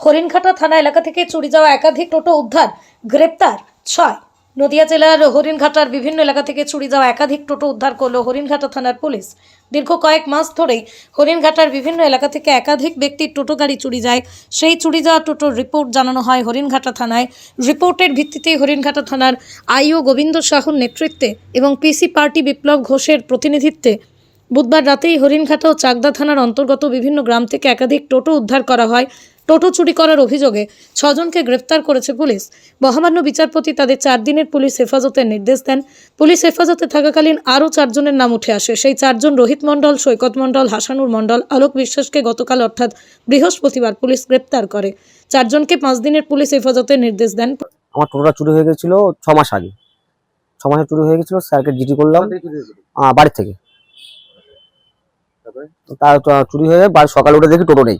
হরিণঘাটা থানা এলাকা থেকে চুরি যাওয়া একাধিক টোটো উদ্ধার, গ্রেপ্তার ছয়। নদিয়া জেলার হরিণঘাটার বিভিন্ন এলাকা থেকে চুরি যাওয়া একাধিক টোটো উদ্ধার করল হরিণঘাটা থানার পুলিশ। দীর্ঘ কয়েক মাস ধরেই হরিণঘাটার বিভিন্ন এলাকা থেকে একাধিক ব্যক্তির টোটো গাড়ি চুরি যায়। সেই চুরি যাওয়া টোটোর রিপোর্ট জানানো হয় হরিণঘাটা থানায়। রিপোর্টের ভিত্তিতে হরিণঘাটা থানার আইও গোবিন্দ সাহুর নেতৃত্বে এবং পিসি পার্টি বিপ্লব ঘোষের প্রতিনিধিত্বে বুধবার রাতেই হরিণঘাটা ও চাকদা থানার অন্তর্গত বিভিন্ন গ্রাম থেকে একাধিক টোটো উদ্ধার করা হয়। টোটো চুরি করার অভিযোগে ছজনকে গ্রেফতার করেছে পুলিশ। মহামান্য বিচারপতি তাদের চার দিনের পুলিশ হেফাজতের নির্দেশ দেন। পুলিশ হেফাজতে থাকাকালীন আরও চারজনের নাম উঠে আসে। সেই চারজন রোহিত মণ্ডল সৈকত মণ্ডল হাসানুর মণ্ডল আলোক বিশ্বাসকে গতকাল অর্থাৎ বৃহস্পতিবার পুলিশ গ্রেপ্তার করে। চারজনকে পাঁচ দিনের পুলিশ হেফাজতের নির্দেশ দেন। আমার টোটোটা চুরি হয়ে গেছিল ছ মাস আগে। ছ মাসে চুরি হয়ে গেছিল স্যারকে জিডি করলাম। আহ, বাড়ির থেকে। তো তার চুরি হয়ে বাড়ি সকালে উঠে দেখি টোটো নেই।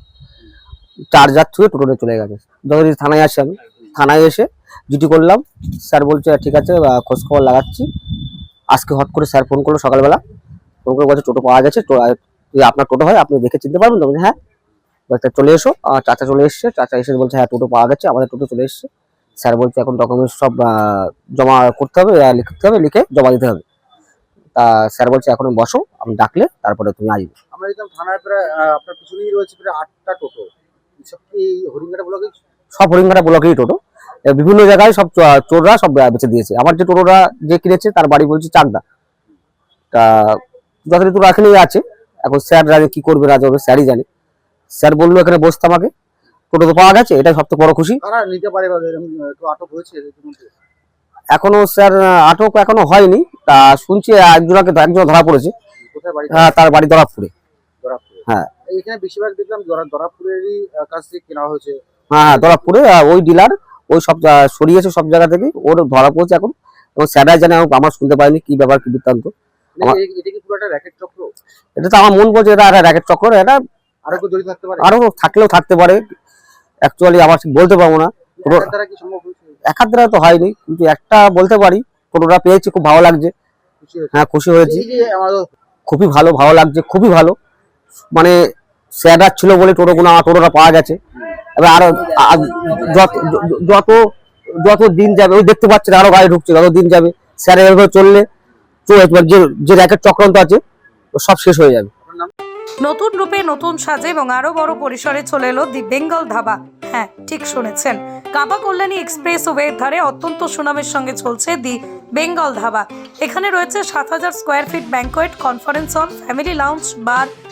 চার্জার ছুঁয়ে টোটো নিয়ে চলে গেছে। যখন থানায় আসি আমি থানায় এসে জিডি করলাম। স্যার বলছে ঠিক আছে খোঁজ খবর লাগাচ্ছি। আজকে হট করে স্যার ফোন করল সকালবেলা। ফোন করে বলছে টোটো পাওয়া গেছে যদি আপনার টোটো হয় আপনি দেখে চিনতে পারবেন? তো হ্যাঁ। বলছে, চলে এসো। চাচা চলে এসছে। চাচা এসে বলছে হ্যাঁ টোটো পাওয়া গেছে আমাদের টোটো চলে এসছে। স্যার বলছে এখন ডকুমেন্টস সব জমা করতে হবে লিখতে হবে লিখে জমা দিতে হবে। তা স্যার বলছে এখন বসো আমি ডাকলে তারপরে তুমি আসবে। আমরা থানায় প্রায় আপনার পিছনেই রয়েছে প্রায় আটটা টোটো। সব হরিঙ্গাটা ব্লকে সব হরিঙ্গাটা ব্লকেরই টোটো। বিভিন্ন জায়গায় সব চোররা সব বেচে দিয়েছে। আমার যে টোটোটা যে কিনেছে তার বাড়ি বলছে চাকদা। তা যথারীতি রাখেনি আছে। এখন স্যার জানে কি করবে না যাবে স্যারই জানে। স্যার বলল এখানে বসতে আমাকে। টোটো তো পাওয়া গেছে এটাই সবথেকে বড় খুশি। নিতে পারে আটক হয়েছে? এখনও স্যার আটক এখনও হয়নি। তা শুনছি একজনকে একজন ধরা পড়েছে। বাড়ি? তার বাড়ি ধরা দরাপুরে হ্যাঁ। এখানে বেশিরভাগ দেখলাম দরা- দরাপুরেরই কাছ থেকে কেনা হয়েছে। হ্যাঁ হ্যাঁ দরাপুরে ওই ডিলার ওই সব সরিয়েছে সব জায়গা থেকে ওর ধরা পড়েছে এখন। এবং স্যারাই জানে আমার- শুনতে পাইনি কি ব্যাপার কি বৃত্তান্ত। মানে এটা তো আমার মন বলছে এটা একটা র্যাকেট চক্র এটা আরও কেউ জড়িত থাকতে পারে? আরও থাকলেও থাকতে পারে। অ্যাকচুয়ালি আমার বলতে পারব না। একার দ্বারা তো হয়নি কিন্তু একটা বলতে পারি টোটোটা পেয়েছি খুব ভালো লাগছে। হ্যাঁ খুশি হয়েছি। খুবই ভালো ভালো লাগছে খুবই ভালো। মানে স্যাডার ছিল বলে টোটোগুলো আমার টোটোটা পাওয়া গেছে। এবার আরও যত যত দিন যাবে, ওই দেখতে পাচ্ছেন আরও গাড়ি ঢুকছে, যত দিন যাবে, স্যার এভাবে চললে যে র্যাকেট চক্রান্ত আছে সব শেষ হয়ে যাবে। নতুন রূপে নতুন সাজে এবং আরও বড় পরিসরে চলে এলো দি বেঙ্গল ধাবা। হ্যাঁ ঠিক শুনেছেন। কাবা কল্যাণী এক্সপ্রেস ওয়ের ধারে অত্যন্ত সুনামের সঙ্গে চলছে দি বেঙ্গল ধাবা। এখানে রয়েছে সাত হাজার square feet banquet, conference hall, family lounge, bar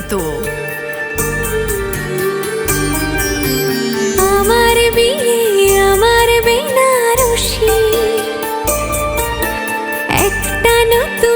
পড়ে যাবি তো আমার বিয়ে আমার বেনারসি। একটা নতুন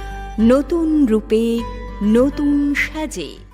নতুন রূপে নতুন সাজে।